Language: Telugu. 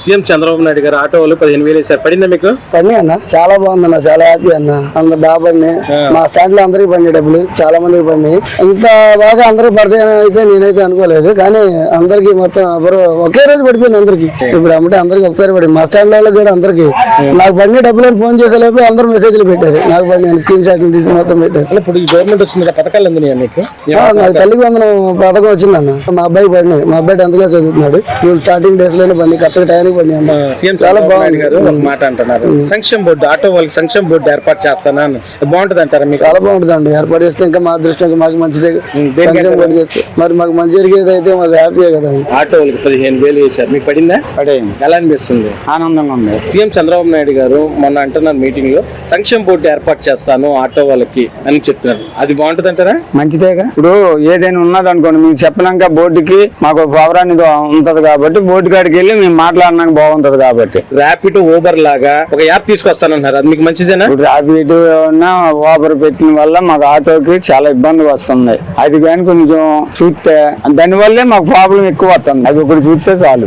సీఎం చంద్రబాబు నాయుడు గారు ఆటో వాళ్ళు పదిహేను వేలు వేశారు. పడిందా మీకు? పని అన్న. చాలా బాగుంది అన్న చాలా హ్యాపీ అన్న. అంత బాగా పడినాయి మా స్టాండ్లో అందరికి పడినాయి డబ్బులు. చాలా మందికి పడినాయి. ఇంత బాగా అందరూ పడతాయని అయితే నేనైతే అనుకోలేదు. కానీ అందరికి మొత్తం ఒకే రోజు పడిపోయింది అందరికి. ఇప్పుడు అమ్మటే అందరికి ఒకసారి పడింది. మా స్టాండ్లో కూడా అందరికి. నాకు పడిన డబ్బులు అని ఫోన్ చేసేలోపు అందరూ మెసేజ్లు పెట్టారు. నాకు పడిన స్క్రీన్ షాట్లు తీసి మొత్తం పెట్టారు. ఇప్పుడు గవర్నమెంట్ వచ్చింది పథకాలు అందినాయా మీకు? నాకు తల్లికి వందనం పథకం వచ్చిందన్న. మా అబ్బాయి పడినాయి. మా అబ్బాయి టెన్త్ క్లాస్ చదువుతున్నాడు. స్టార్టింగ్ డేస్లోనే పడి కరెక్ట్ అన్న సీఎం చాలా గారు ఒక మాట అంటున్నారు. సంక్షేమ బోర్డు ఆటో వాళ్ళకి సంక్షేమ బోర్డు ఏర్పాటు చేస్తానా. బాగుంటది అంటారా మీకు? చాలా బాగుంటుంది అండి ఏర్పాటు చేస్తే ఇంకా మా అదృష్టం ఇంకా మాకు మంచిదే సంక్షేమ బోర్డు చేస్తే. మరి మాకు మంచి జరిగేది అయితే మాకు హ్యాపీయే కదా. ఆటో వాళ్ళకి పదిహేను వేలు వేశారు. మీకు పడిందా? పడేయండి ఎలా అనిపిస్తుంది? ఆనందంగా ఉంది. సీఎం చంద్రబాబు నాయుడు గారు మొన్న అంటున్నారు మీటింగ్లో సంక్షేమ బోర్డు ఏర్పాటు చేస్తాను ఆటో వాళ్ళకి అని చెప్తున్నారు. అది బాగుంటది అంటారా? మంచిదేగా? ఇప్పుడు ఏదైనా ఉన్నది అనుకోండి మీకు చెప్పినాక బోర్డుకి మాకు పవర్ అనేది ఉంటది కాబట్టి బోర్డు కాడికి వెళ్ళి మేము మాట్లాడినాక బాగుంటది కాబట్టి. ర్యాపిడ్ ఊబర్ లాగా ఒక యాప్ తీసుకొస్తానంటున్నారు అది మీకు మంచిదేనా? ఇప్పుడు ర్యాపిడ్ ఓబర్ పెట్టిన వల్ల మాకు ఆటోకి చాలా ఇబ్బంది వస్తుంది. అది కానీ కొంచెం చూస్తే దానివల్లే మాకు ప్రాబ్లం ఎక్కువ వస్తుంది. అది ఒకటి చూస్తే చాలు.